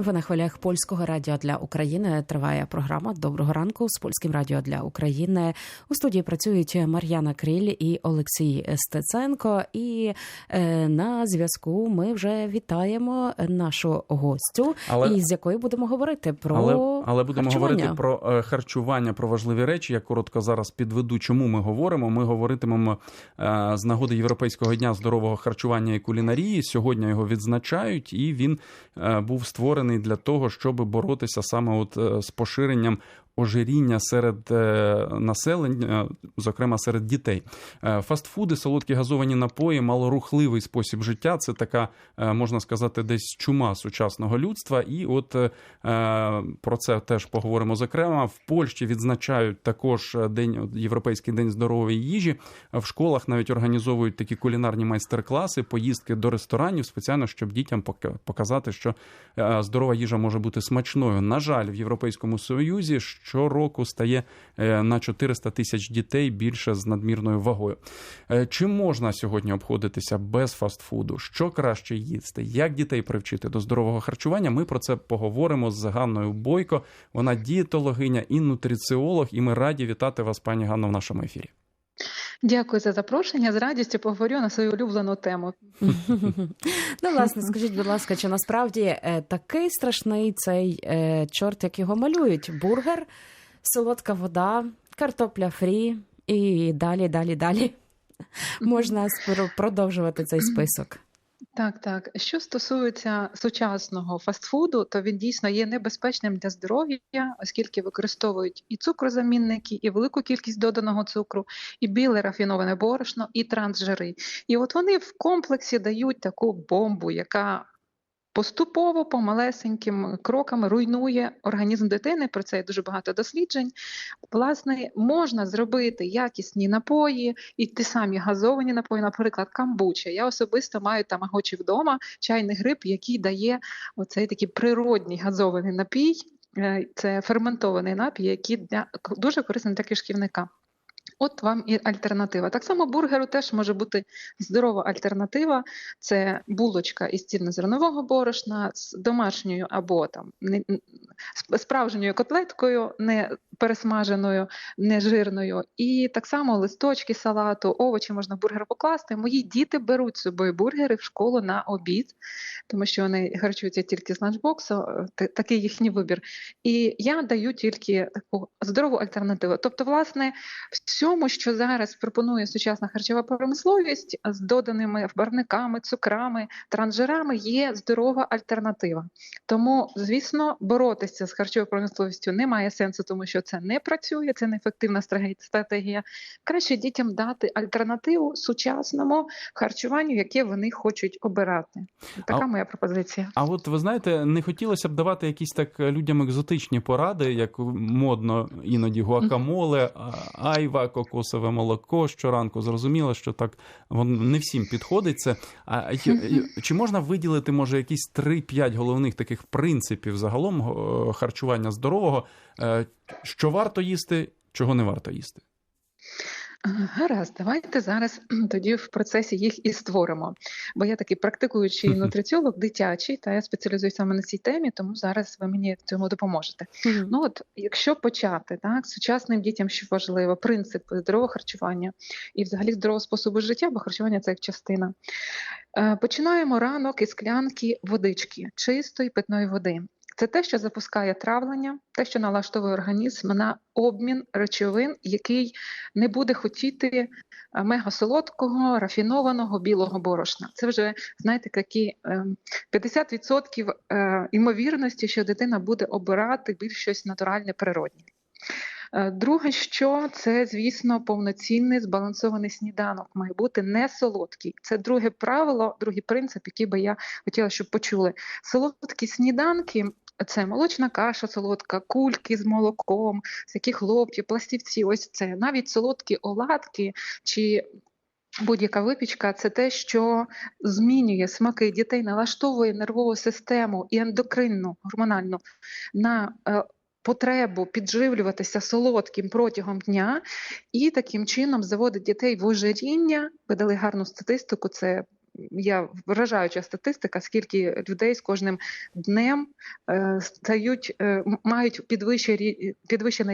Ви на хвилях польського радіо для України триває програма Доброго ранку з польським радіо для України. У студії працюють Мар'яна Кріль і Олексій Стеценко. І е, на зв'язку ми вже вітаємо нашу гостю, Але- і з якою будемо говорити про але, але будемо харчування. говорити про е, харчування, про важливі речі. Я коротко зараз підведу, чому ми говоримо. Ми говоритимемо е, з нагоди Європейського дня здорового харчування і кулінарії. Сьогодні його відзначають, і він е, був створений для того, щоб боротися саме от е, з поширенням. Ожиріння серед е, населення, зокрема серед дітей, Е, фастфуди, солодкі газовані напої, малорухливий спосіб життя. Це така, е, можна сказати, десь чума сучасного людства. І от е, про це теж поговоримо зокрема. В Польщі відзначають також день Європейський день здорової їжі. В школах навіть організовують такі кулінарні майстер-класи, поїздки до ресторанів, спеціально щоб дітям пока- показати, що е, здорова їжа може бути смачною. На жаль, в Європейському Союзі щороку стає е, на 400 тисяч дітей більше з надмірною вагою. Е, Чи можна сьогодні обходитися без фастфуду? Що краще їсти? Як дітей привчити до здорового харчування? Ми про це поговоримо з Ганною Бойко. Вона дієтологиня і нутриціолог. І ми раді вітати вас, пані Ганно, в нашому ефірі. Дякую за запрошення. З радістю поговорю на свою улюблену тему. Ну, власне, скажіть, будь ласка, чи насправді е, такий страшний цей е, чорт, як його малюють? Бургер, солодка вода, картопля фрі і далі, далі, далі. Можна продовжувати цей список. Так, так. Що стосується сучасного фастфуду, то він дійсно є небезпечним для здоров'я, оскільки використовують і цукрозамінники, і велику кількість доданого цукру, і біле рафіноване борошно, і трансжири. І от вони в комплексі дають таку бомбу, яка поступово помалесеньким кроками руйнує організм дитини. Про це є дуже багато досліджень. Власне, можна зробити якісні напої і ті самі газовані напої, наприклад, камбуча. Я особисто маю тамагочі вдома, чайний гриб, який дає оцей такий природній газований напій. Е, Це ферментований напій, який дуже корисний для кишківника. От вам і альтернатива. Так само бургеру теж може бути здорова альтернатива. Це булочка із цільнозернового борошна з домашньою або там справжньою котлеткою, не пересмаженою, не жирною. І так само листочки салату, овочі можна в бургер покласти. Мої діти беруть з собою бургери в школу на обід, тому що вони харчуються тільки з ланчбоксу, такий їхній вибір. І я даю тільки таку здорову альтернативу. Тобто, власне, всьому, що зараз пропонує сучасна харчова промисловість з доданими барвниками, цукрами, транжирами, є здорова альтернатива. Тому, звісно, боротися з харчовою промисловістю немає сенсу, тому що це не працює, це неефективна стратегія- стратегія. Краще дітям дати альтернативу сучасному харчуванню, яке вони хочуть обирати. Така А- моя пропозиція. А от ви знаєте, не хотілося б давати якісь так людям екзотичні поради, як модно іноді гуакамоле, айва, кокосове молоко щоранку. Зрозуміло, що так воно не всім підходить це. А чи можна виділити, може, якісь 3-5 головних таких принципів загалом е, харчування здорового, е, що варто їсти, чого не варто їсти? Гаразд, давайте зараз тоді в процесі їх і створимо. Бо я такий практикуючий нутриціолог, дитячий, та я спеціалізуюся саме на цій темі, тому зараз ви мені в цьому допоможете. Ну от, якщо почати так, сучасним дітям, що важливо, принципи здорового харчування і взагалі здорового способу життя, бо харчування це як частина. Е, Починаємо ранок із склянки водички, чистої питної води. Це те, що запускає травлення, те, що налаштовує організм на обмін речовин, який не буде хотіти е, мегасолодкого, рафінованого білого борошна. Це вже знаєте, такі ем, 50% е, що дитина буде обирати більш щось натуральне, природне. Друге, що це, звісно, повноцінний збалансований сніданок має бути не солодкий. Це друге правило, другий принцип, який би я хотіла, щоб почули. Солодкі сніданки. Це молочна каша солодка, кульки з молоком, всякі хлопці, пластівці. Ось це навіть солодкі оладки чи будь-яка випічка це те, що змінює смаки дітей, налаштовує нервову систему і ендокринну гормональну на е, потребу підживлюватися солодким протягом дня, і таким чином заводить дітей в ожиріння. Ви дали гарну статистику, це є вражаюча статистика, скільки людей з кожним днем е, стають, е, мають підвищений,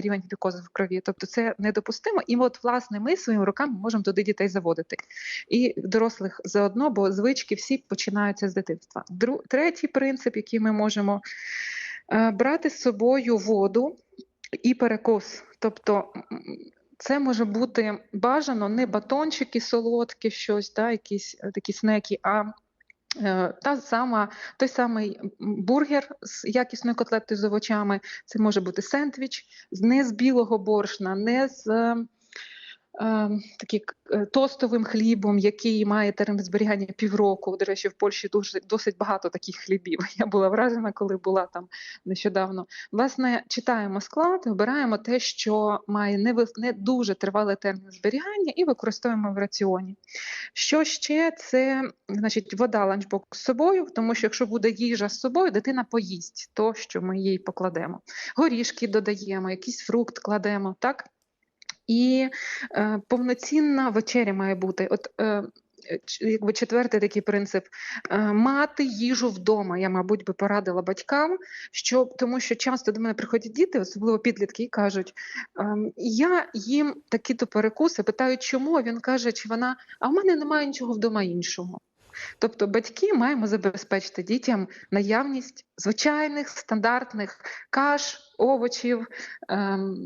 рівень глюкози в крові. Тобто це недопустимо. І от, власне, ми своїми руками можемо туди дітей заводити. І дорослих заодно, бо звички всі починаються з дитинства. Третій принцип, який ми можемо брати з собою воду і перекус. Тобто це може бути бажано не батончики солодкі, щось, да, якісь е, такі снеки, а е, та сама, той самий бургер з якісною котлетою з овочами, це може бути сендвіч не з білого боршна, не з Ем, такі е, тостовим хлібом, який має термін зберігання півроку. До речі, в Польщі дуже досить багато таких хлібів. Я була вражена, коли була там нещодавно. Власне, читаємо склад, обираємо те, що має не не дуже тривалий термін зберігання, і використовуємо в раціоні. Що ще це значить вода ланчбокс з собою, тому що якщо буде їжа з собою, дитина поїсть то, що ми їй покладемо. Горішки додаємо, якийсь фрукт кладемо. так? І е, повноцінна вечеря має бути. От е, Якби четвертий такий принцип е, мати їжу вдома. Я, мабуть, би порадила батькам, що тому що часто до мене приходять діти, особливо підлітки, і кажуть: ем, я їм такі-то перекуси, питаю, чому він каже, чи вона, а в мене немає нічого вдома іншого. Тобто батьки маємо забезпечити дітям наявність звичайних стандартних каш, овочів, ем,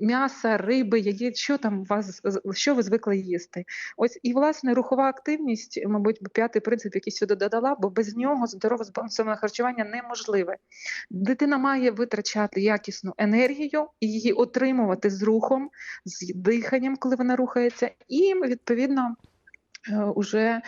м'яса, риби, яєць, що там вас що ви звикли їсти? Ось і власне рухова активність, мабуть, п'ятий принцип, який сюди додала, бо без нього здорове збалансоване харчування неможливе. Дитина має витрачати якісну енергію і її отримувати з рухом, з диханням, коли вона рухається, і відповідно. Е, уже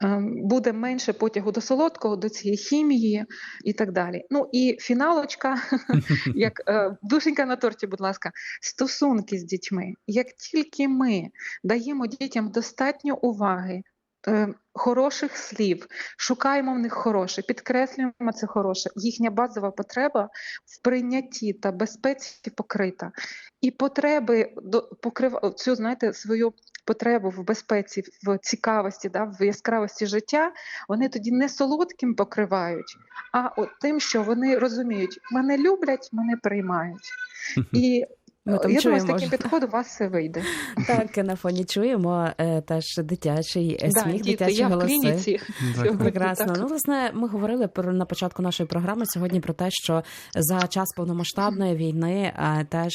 ем, буде менше потягу до солодкого, до цієї хімії і так далі. Ну і фіналочка, як е, душенька на торті, будь ласка, стосунки з дітьми. Як тільки ми даємо дітям достатньо уваги, е, хороших слів, шукаємо в них хороше, підкреслюємо це хороше. Їхня базова потреба в прийнятті та безпеці покрита. І потреби покрив цю знаєте свою потребу в безпеці, в цікавості, да, в яскравості життя, вони тоді не солодким покривають, а от тим, що вони розуміють, мене люблять, мене приймають. І ми там Я чуємо. думаю, з таким підходом у вас все вийде. Так, на фоні чуємо е, теж дитячий е, сміх, діти, дитячі я голоси. В клініці. Прекрасно. Ну, власне, ми говорили про на початку нашої програми сьогодні про те, що за час повномасштабної війни е, теж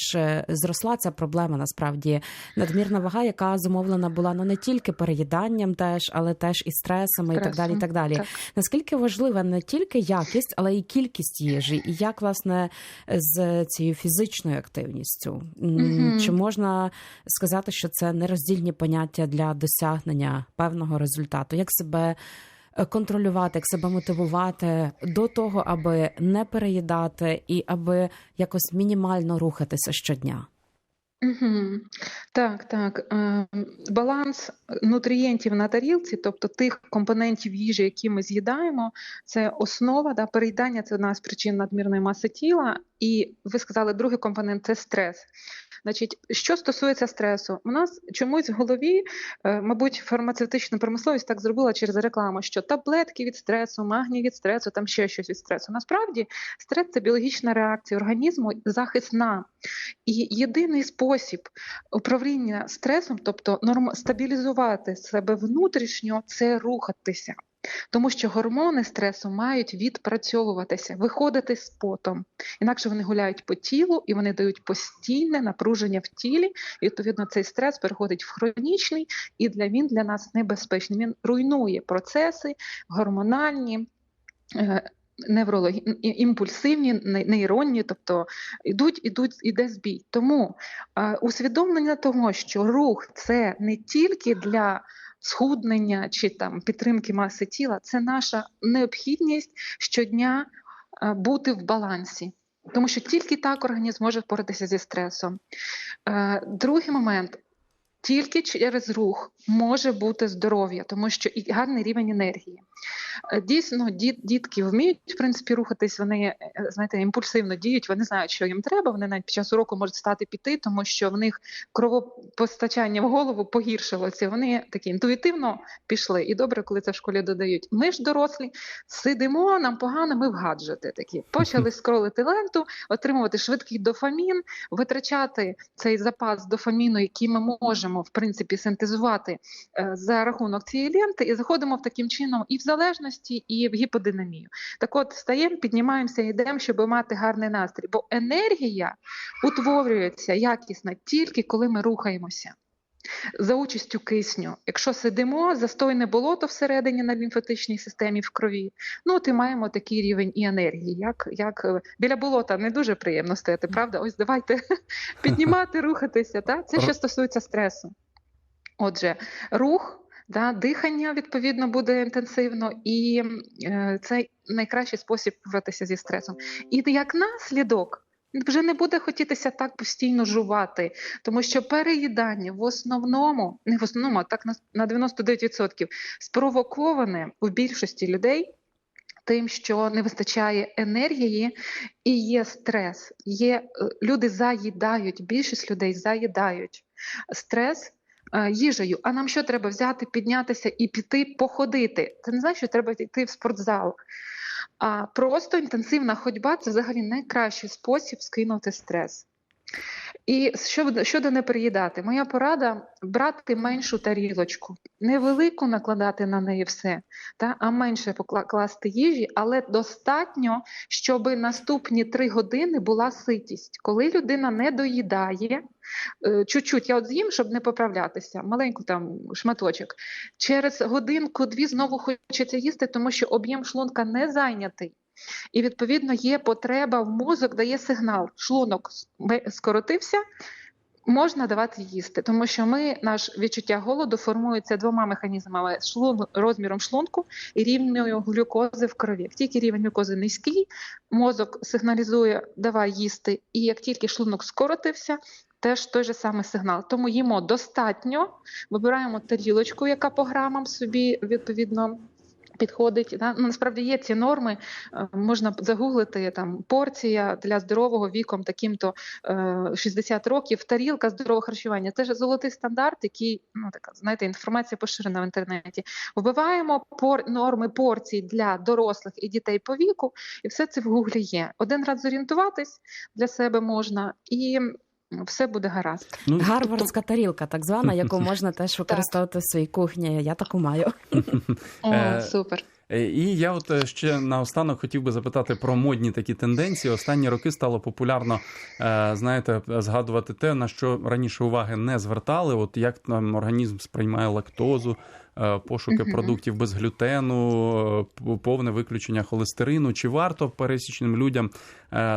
зросла ця проблема. Насправді надмірна вага, яка зумовлена була ну не тільки переїданням, теж, але теж і стресами, Стресом. і так далі. І так далі. Так. Наскільки важлива не тільки якість, але і кількість їжі, і як власне з цією фізичною активністю. Mm-hmm. Чи можна сказати, що це нероздільні поняття для досягнення певного результату? Як себе е, контролювати, як себе мотивувати до того, аби не переїдати і аби якось мінімально рухатися щодня? Так, так. Ем, баланс нутрієнтів на тарілці, тобто тих компонентів їжі, які ми з'їдаємо, це основа да, переїдання це одна з причин надмірної маси тіла. І ви сказали, другий компонент це стрес. Значить, що стосується стресу, у нас чомусь в голові, е, мабуть, фармацевтична промисловість так зробила через рекламу, що таблетки від стресу, магній від стресу, там ще щось від стресу. Насправді, стрес це біологічна реакція організму, захисна. І єдиний спосіб управління стресом, тобто стабілізувати себе внутрішньо, це рухатися. Тому що гормони стресу мають відпрацьовуватися, виходити з потом. Інакше вони гуляють по тілу і вони дають постійне напруження в тілі. І відповідно цей стрес переходить в хронічний, і для він для нас небезпечний. Він руйнує процеси гормональні. Е, Неврологі імпульсивні, нейронні, тобто йдуть, ідуть, іде збій. Тому е, усвідомлення того, що рух це не тільки для схуднення чи там підтримки маси тіла це наша необхідність щодня е, бути в балансі. Тому що тільки так організм може впоратися зі стресом. Е, другий момент. Тільки через рух може бути здоров'я, тому що і гарний рівень енергії. Е, Дійсно, діт, дітки вміють в принципі рухатись. Вони е, знаєте, імпульсивно діють. Вони знають, що їм треба. Вони навіть під час уроку можуть стати піти, тому що в них кровопостачання в голову погіршилося. Вони такі інтуїтивно пішли. І добре, коли це в школі додають. Ми ж дорослі сидимо, нам погано. Ми в гаджети такі почали скролити ленту, отримувати швидкий дофамін, витрачати цей запас дофаміну, який ми можемо в принципі синтезувати е, за рахунок цієї ленти, і заходимо в таким чином і в залежності, і в гіподинамію. Так от стаємо, піднімаємося, йдемо, щоб мати гарний настрій. Бо енергія утворюється якісно тільки коли ми рухаємося. За участю кисню. Якщо сидимо, застойне болото всередині на лімфатичній системі в крові, ну от і маємо такий рівень і енергії. Як, як е, біля болота не дуже приємно стояти, правда? Ось давайте піднімати, рухатися. Та? Це що стосується стресу. Отже, рух. Да, дихання відповідно буде інтенсивно, і е, це найкращий спосіб боротися зі стресом. І як наслідок вже не буде хотітися так постійно жувати, тому що переїдання в основному, не в основному, а так на, на 99% спровоковане у більшості людей. Тим, що не вистачає енергії і є стрес. Є е, люди заїдають, більшість людей заїдають стрес їжею. А нам що треба взяти, піднятися і піти походити? Це не значить, що треба йти в спортзал. А просто інтенсивна ходьба це взагалі найкращий спосіб скинути стрес. І щодо, щодо не переїдати, моя порада брати меншу тарілочку, невелику накладати на неї все, та, а менше покласти їжі, але достатньо, щоб наступні три години була ситість. Коли людина не доїдає, е, чуть-чуть я от з'їм, щоб не поправлятися, маленьку там шматочок. Через годинку-дві знову хочеться їсти, тому що об'єм шлунка не зайнятий. І відповідно є потреба в мозок, дає сигнал. Шлунок скоротився, можна давати їсти, тому що ми наш відчуття голоду формується двома механізмами: шлун, розміром шлунку і рівнем глюкози в крові. Як тільки рівень глюкози низький, мозок сигналізує давай їсти, і як тільки шлунок скоротився. Теж той же самий сигнал. Тому їмо достатньо, вибираємо тарілочку, яка по грамам собі відповідно підходить. Да? Ну, насправді є ці норми, е, можна загуглити там порція для здорового віком, таким-то е, 60 років, тарілка здорового харчування. Це ж золотий стандарт, який ну така знаєте, інформація поширена в інтернеті. Вбиваємо пор норми порцій для дорослих і дітей по віку, і все це в гуглі є. Один раз зорієнтуватись для себе можна і. Все буде гаразд. Ну, Гарвардська тарілка, так звана, яку можна теж використовувати в своїй кухні. Я таку маю. О, Супер. І я от ще наостанок хотів би запитати про модні такі тенденції. Останні роки стало популярно, знаєте, згадувати те, на що раніше уваги не звертали. От як там організм сприймає лактозу, пошуки продуктів без глютену, повне виключення холестерину. Чи варто пересічним людям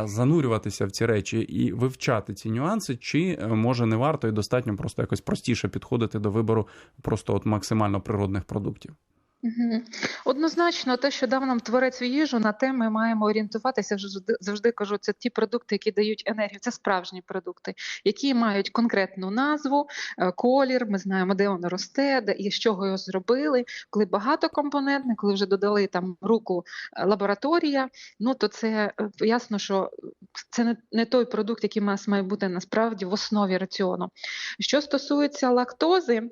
занурюватися в ці речі і вивчати ці нюанси, чи може не варто і достатньо просто якось простіше підходити до вибору просто от максимально природних продуктів? Однозначно, те, що дав нам творець їжу, на те ми маємо орієнтуватися. Завжди, завжди кажу, це ті продукти, які дають енергію. Це справжні продукти, які мають конкретну назву, колір. Ми знаємо, де воно росте, де і з чого його зробили. Коли багатокомпонентне, коли вже додали там руку лабораторія. Ну то це ясно, що це не, не той продукт, який у нас має бути насправді в основі раціону. Що стосується лактози.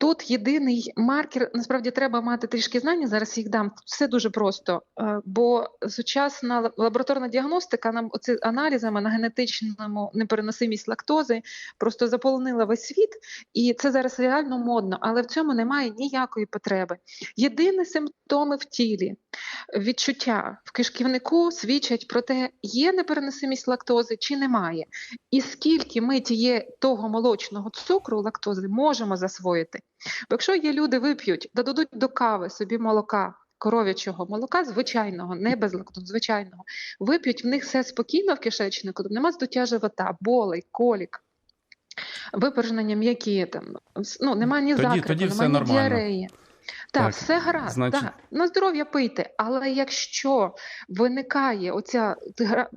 Тут єдиний маркер, насправді треба мати трішки знання. Зараз їх дам. Все дуже просто, бо сучасна лабораторна діагностика нам оці аналізами на генетичному непереносимість лактози просто заполонила весь світ, і це зараз реально модно, але в цьому немає ніякої потреби. Єдині симптоми в тілі, відчуття в кишківнику свідчать про те, є непереносимість лактози чи немає, і скільки ми тіє того молочного цукру лактози можемо засвоїти. Бо якщо є люди вип'ють, додадуть до кави собі молока. Коров'ячого молока, звичайного, не без лактозу, звичайного, вип'ють в них все спокійно в кишечнику, нема здуття живота, болей, колік, випорожнення м'які, там, ну, немає ні тоді, закрепу, тоді немає ні діареї. Так, Так, все гаразд. значить- Так. На здоров'я пийте. Але якщо виникає оця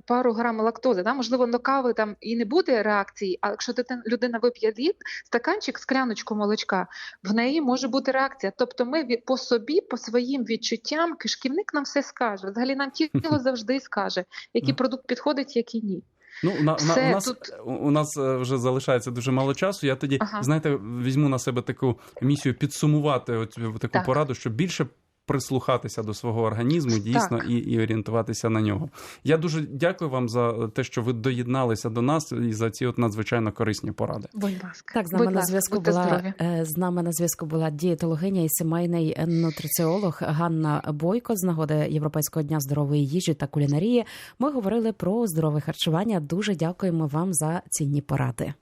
пару грам лактози, да, можливо, на кави там і не буде реакції, а якщо дитина, людина вип'є літ, стаканчик, скляночку молочка, в неї може бути реакція. Тобто ми від- по собі, по своїм відчуттям, кишківник нам все скаже. Взагалі нам тіло завжди скаже, який продукт підходить, який ні. Ну, на, на, Все, у, нас, тут- у- нас е, вже залишається дуже мало часу. Я тоді, Ага. знаєте, візьму на себе таку місію підсумувати оцю таку Так. пораду, щоб більше прислухатися до свого організму дійсно Так. і, і орієнтуватися на нього. Я дуже дякую вам за те, що ви доєдналися до нас і за ці от надзвичайно корисні поради. Будь ласка, Так, з нами Будь на зв'язку була е, з нами на зв'язку була дієтологиня і сімейний нутриціолог Ганна Бойко з нагоди Європейського дня здорової їжі та кулінарії. Ми говорили про здорове харчування. Дуже дякуємо вам за цінні поради.